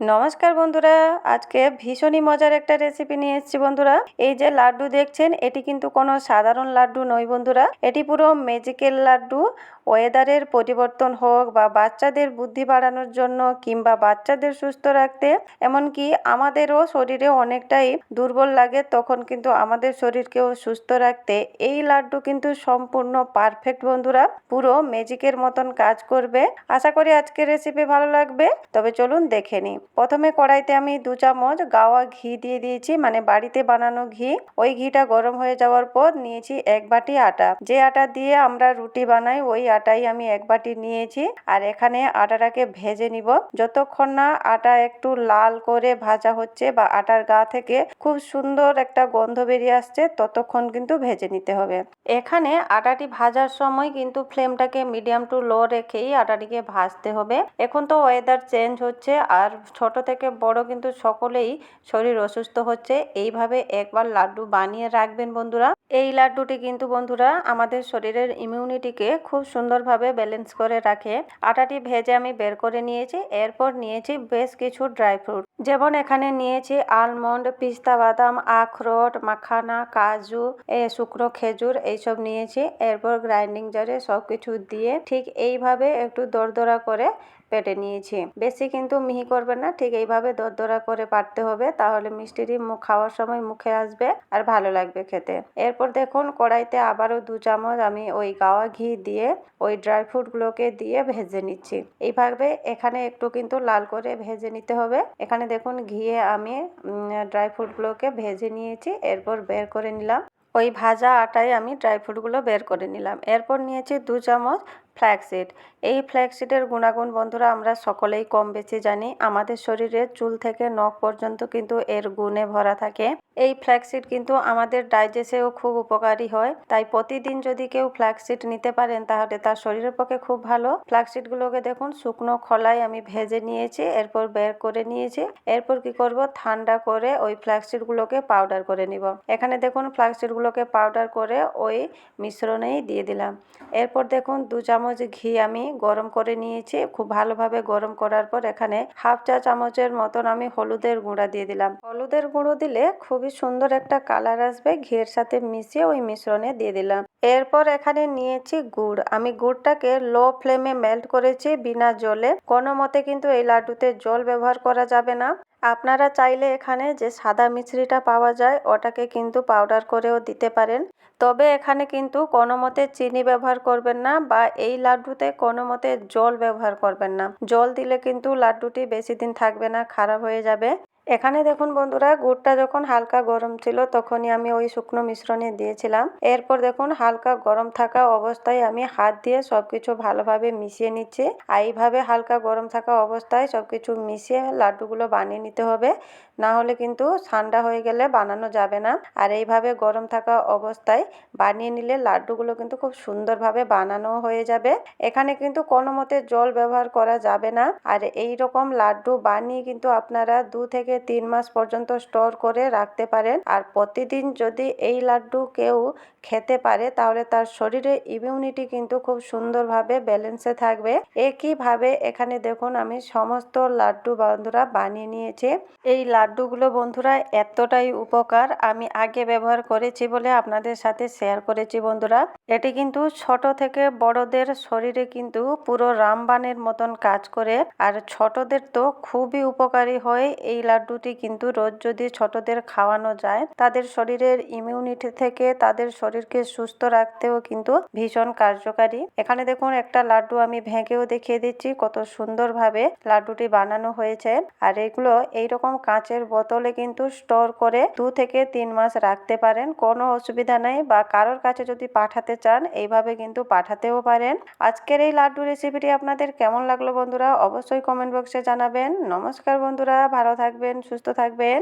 নমস্কার বন্ধুরা, আজকে ভীষণই মজার একটা রেসিপি নিয়ে এসেছি বন্ধুরা। এই যে লাড্ডু দেখছেন, এটি কিন্তু কোনো সাধারণ লাড্ডু নয় বন্ধুরা। এটি পুরো ম্যাজিক্যাল লাড্ডু। ওয়েদারের পরিবর্তন হোক বা বাচ্চাদের বুদ্ধি বাড়ানোর জন্য কিংবা বাচ্চাদের সুস্থ রাখতে, এমনকি আমাদেরও শরীরে অনেকটাই দুর্বল লাগে, তখন কিন্তু আমাদের শরীরকেও সুস্থ রাখতে। এই লাড্ডু কিন্তু সম্পূর্ণ পারফেক্ট বন্ধুরা, পুরো ম্যাজিকের মতন কাজ করবে। আশা করি আজকের রেসিপি ভালো লাগবে। তবে চলুন দেখে নিই। প্রথমে কড়াইতে আমি দু চামচ গাওয়া ঘি দিয়ে দিয়েছি মানে বাড়িতে বানানো ঘি। ওই ঘিটা গরম হয়ে যাওয়ার পর নিয়েছি এক বাটি আটা। যে আটা দিয়ে আমরা রুটি বানাই, ওই আটাই আমি এক বাটি নিয়েছি। আর এখানে আটাটাকে ভেজে নিব। যতক্ষণ না আটা একটু লাল করে ভাজা হচ্ছে বা আটার গা থেকে খুব সুন্দর একটা গন্ধ বেরিয়ে আসছে, ততক্ষণ কিন্তু ভেজে নিতে হবে। এখানে আটাটি ভাজার সময় কিন্তু ফ্লেমটাকে মিডিয়াম টু লো রেখেই আটাটিকে ভাজতে হবে। এখন তো ওয়েদার চেঞ্জ হচ্ছে আর ছোট থেকে বড় কিন্তু সকলেই শরীর অসুস্থ হচ্ছে। এইভাবে একবার লাড্ডু বানিয়ে রাখবেন বন্ধুরা। এই লাড্ডুটি কিন্তু বন্ধুরা আমাদের শরীরের ইমিউনিটিকে খুব সুন্দরভাবে ব্যালেন্স করে রাখে। আটাটি ভেজে আমি বের করে নিয়েছি, এরপর নিয়েছি বেশ কিছু ড্রাই ফ্রুট যেমন এখানে নিয়েছি আলমন্ড পিস্তা বাদাম, আখরোট, মাখানা, কাজু শুকনো খেজুর, এইসব নিয়েছি। এরপর গ্রাইন্ডিং জারে সব কিছু দিয়ে ঠিক এইভাবে একটু দরদরা করে পেটে নিয়েছি। বেশি কিন্তু মিহি করবেন না, ঠিক এইভাবে দরদরা করে পারতে হবে, তাহলে মিষ্টিটি মুখ খাওয়ার সময় মুখে আসবে আর ভালো লাগবে খেতে। এরপর দেখুন, কড়াইতে আবারও দু চামচ আমি ওই গাওয়া ঘি দিয়ে ওই ড্রাই ফ্রুটগুলোকে দিয়ে ভেজে নিচ্ছি। এইভাবে এখানে একটু কিন্তু লাল করে ভেজে নিতে হবে। এখানে দেখুন, ঘিয়ে আমি ড্রাই ফ্রুটগুলোকে ভেজে নিয়েছি, এরপর বের করে নিলাম। ওই ভাজা আটায় আমি ড্রাই ফ্রুটগুলো বের করে নিলাম। এরপর নিয়েছি দু চামচ ফ্ল্যাক্সিড। এই ফ্ল্যাক্সিডের গুণাগুণ বন্ধুরা আমরা সকলেই কম বেশি জানি। আমাদের শরীরে চুল থেকে নখ পর্যন্ত কিন্তু এর গুণে ভরা থাকে। এই ফ্ল্যাক্সিড কিন্তু আমাদের ডাইজেসেও খুব উপকারী হয়। তাই প্রতিদিন যদি কেউ ফ্ল্যাক্সিড নিতে পারেন, তাহলে তার শরীরের পক্ষে খুব ভালো। ফ্ল্যাক্সিডগুলোকে দেখুন, শুকনো খোলায় আমি ভেজে নিয়েছি, এরপর বের করে নিয়েছি। এরপর কি করব? ঠান্ডা করে ওই ফ্ল্যাক্সিডগুলোকে পাউডার করে নিব। এখানে দেখুন, ফ্ল্যাক্সিডগুলোকে পাউডার করে ওই মিশ্রণেই দিয়ে দিলাম। এরপর দেখুন, দু চামচ ঘি আমি গরম করে নিয়েছি। খুব ভালোভাবে গরম করার পর এখানে হাফ চা চামচের মতন আমি হলুদের গুঁড়া দিয়ে দিলাম। হলুদের গুঁড়ো দিলে খুবই সুন্দর একটা কালার আসবে, ঘিয়ের সাথে মিশিয়ে ওই মিশ্রণে দিয়ে দিলাম। এরপর এখানে নিয়েছি গুড়। আমি গুড়টাকে লো ফ্লেমে মেল্ট করেছি বিনা জলে। কোনো মতে কিন্তু এই লাড্ডুতে জল ব্যবহার করা যাবে না। আপনারা চাইলে এখানে যে সাদা মিশ্রিটা পাওয়া যায়, ওটাকে কিন্তু পাউডার করেও দিতে পারেন। তবে এখানে কিন্তু কোনো মতে চিনি ব্যবহার করবেন না বা এই লাড্ডুতে কোনো মতে জল ব্যবহার করবেন না। জল দিলে কিন্তু লাড্ডুটি বেশি দিন থাকবে না, খারাপ হয়ে যাবে। এখানে দেখুন বন্ধুরা, গুড়টা যখন হালকা গরম ছিল তখনই আমি ওই শুকনো মিশ্রণে দিয়েছিলাম। এরপর দেখুন হালকা গরম থাকা অবস্থায় আমি হাত দিয়ে সবকিছু ভালোভাবে মিশিয়ে নিচ্ছি। আর এইভাবে হালকা গরম থাকা অবস্থায় সবকিছু মিশিয়ে লাড্ডুগুলো বানিয়ে নিতে হবে। না হলে কিন্তু ঠান্ডা হয়ে গেলে বানানো যাবে না। আর এইভাবে গরম থাকা অবস্থায় বানিয়ে নিলে লাড্ডুগুলো কিন্তু খুব সুন্দরভাবে বানানো হয়ে যাবে। এখানে কিন্তু কোনো মতে জল ব্যবহার করা যাবে না। আর এই রকম লাড্ডু বানিয়ে কিন্তু আপনারা দু থেকে তিন মাস পর্যন্ত স্টোর করে রাখতে পারেন। আর প্রতিদিন যদি এই লাড্ডু কেউ খেতে পারে, তাহলে তার শরীরে ইমিউনিটি কিন্তু খুব সুন্দরভাবে ব্যালেন্সে থাকবে। একইভাবে এখানে দেখুন, আমি সমস্ত লাড্ডু বন্ধুরা বানিয়ে নিয়েছি। এই লাড্ডুগুলো বন্ধুরা এতটাই উপকার, আমি আগে ব্যবহার করেছি বলে আপনাদের সাথে শেয়ার করেছি বন্ধুরা। এটি কিন্তু ছোট থেকে বড়দের শরীরে কিন্তু পুরো রামবানের মতন কাজ করে। আর ছোটদের তো খুবই উপকারী হয় এই লাড্ডুটি কিন্তু রোজ যদি ছোটদের খাওয়ানো যায়, তাদের শরীরের ইমিউনিটি থেকে তাদের শরীরকে সুস্থ রাখতেও কিন্তু ভীষণ কার্যকারী। এখানে দেখুন, একটা লাড্ডু আমি ভেঙেও দেখিয়ে দিচ্ছি, কত সুন্দরভাবে লাড্ডুটি বানানো হয়েছে। আর এগুলো এইরকম কাঁচের বোতলে কিন্তু স্টোর করে দু থেকে তিন মাস রাখতে পারেন, কোনো অসুবিধা নেই। বা কারোর কাছে যদি পাঠাতে চান, এইভাবে কিন্তু পাঠাতেও পারেন। আজকের এই লাড্ডু রেসিপিটি আপনাদের কেমন লাগল বন্ধুরা, অবশ্যই কমেন্ট বক্সে জানাবেন। নমস্কার বন্ধুরা, ভালো থাকবেন। সুস্থ থাকবেন।